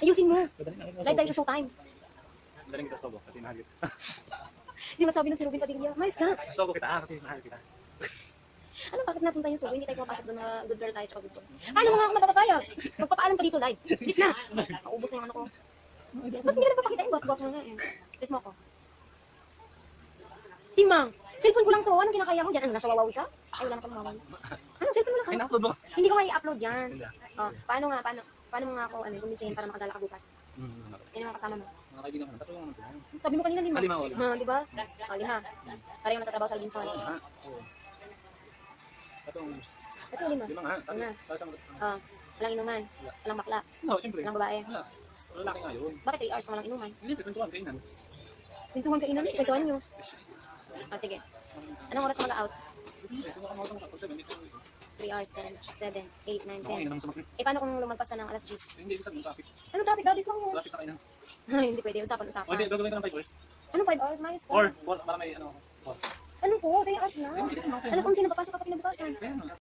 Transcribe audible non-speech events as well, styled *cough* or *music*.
Ayusin mo. Live tayo sa showtime. Madaling kita sobo kasi mahal kita. *laughs* Kasi magsabi nun si Ruben Padilla, mais ka. Sobo kita ah kasi mahal kita. Ano, bakit napunta yung subo? Hindi tayo pumapasok doon na good girl tayo, tsaka good boy. Paano mo nga ako mapapapayag? Magpapaalam ka dito live. Please na. Naubos na yung ano ko. Ba't hindi ka nagpapakita yung buwak-buwak mo nga eh? Mo ako. Timang, cellphone ko lang to. Anong kinakaya mo dyan? Ano, nasa wawawi ka? Ay, wala na pang wawawi. Anong cellphone mo lang ka? na-upload mo. Hindi ko nga i-upload yan. Oh, paano nga, paano, paano mo nga ako, ano, gumisihin para makadala ka bukas? Hmm, ano. Sino mga kasama mo? Mga kaibigan ko tatlo naman sila. Sabi mo kanina lima. Ah, lima, oh, lima. Ah, di ba? Oh, lima. Yung natatrabaho sa Robinson. Ah, oo. Tatlong, Ito lima. lima nga. Tatlo. Lima. Tapos ang, Oh, walang inuman. Walang bakla. no, siyempre. Walang babae. Wala. Lalaki nga yun. Bakit 3 hours pa walang inuman? Hindi, kwentuhan, kainan. Pintuhan ka inan, kwentuhan nyo. Oh, sige. Anong oras ka mag-out? Hindi, kung ako mawag ako. 3 hours, 10, 7, 8, 9, Okay, 10. naman sa mga. Eh, paano kung lumagpas na ng alas 10? Hindi ko sabi ng traffic. Anong topic? Dadis lang mo. Traffic sa kainan. *laughs* Hindi pwede. O Usapan-usapan. hindi, gagawin ko ng 5 hours. Anong 5 hours? Mayos ka. Or, or para may ano. Or. Anong po? 3 hours na. Hindi. Alas 11 na papasok kapag kinabukasan. Kaya nga.